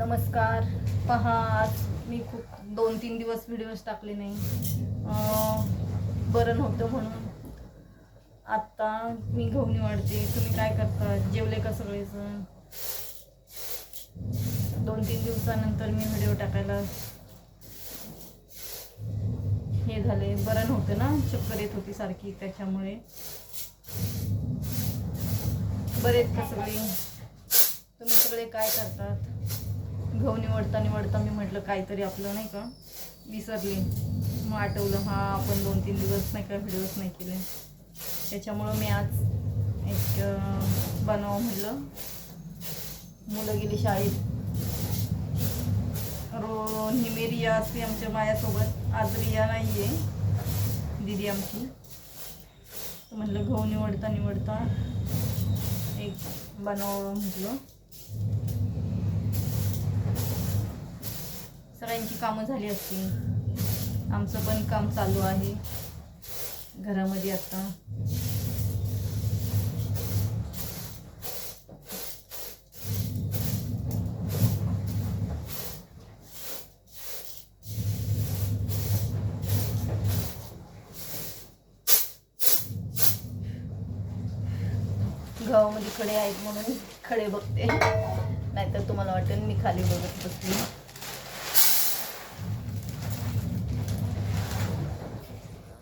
नमस्कार. पहा आज मी खूप दोन तीन दिवस व्हिडिओज टाकले नाही. बरं नव्हतं म्हणून. आत्ता मी घेऊ निवडते तुम्ही काय करता? जेवले का सगळेजण? दोन तीन दिवसानंतर मी व्हिडिओ टाकायला हे झाले बरं नव्हतं ना? चक्कर येत होती सारखी त्याच्यामुळे. बरे आहेत का सगळे? तुम्ही सगळे काय करतात? गहू निवडता निवडता मी म्हटलं काहीतरी आपलं नाही का? विसरले. मग आठवलं हा आपण दोन तीन दिवस नाही का व्हिडिओज नाही केले. त्याच्यामुळं मी आज एक अं, बनवावं म्हटलं. मुलं गेली शाळेत. रो नेहमी रिया असते आमच्या मायासोबत आज रिया नाही आहे दिदी आमची. तर म्हटलं गहू निवडता निवडता एक बनवावं म्हटलं. सगळ्यांची कामं झाली असतील. आमचं पण काम चालू आहे. घरामध्ये आता. गावामध्ये खडे आहेत म्हणून खडे बघते. नाहीतर तुम्हाला वाटेल मी खाली बघत बसली.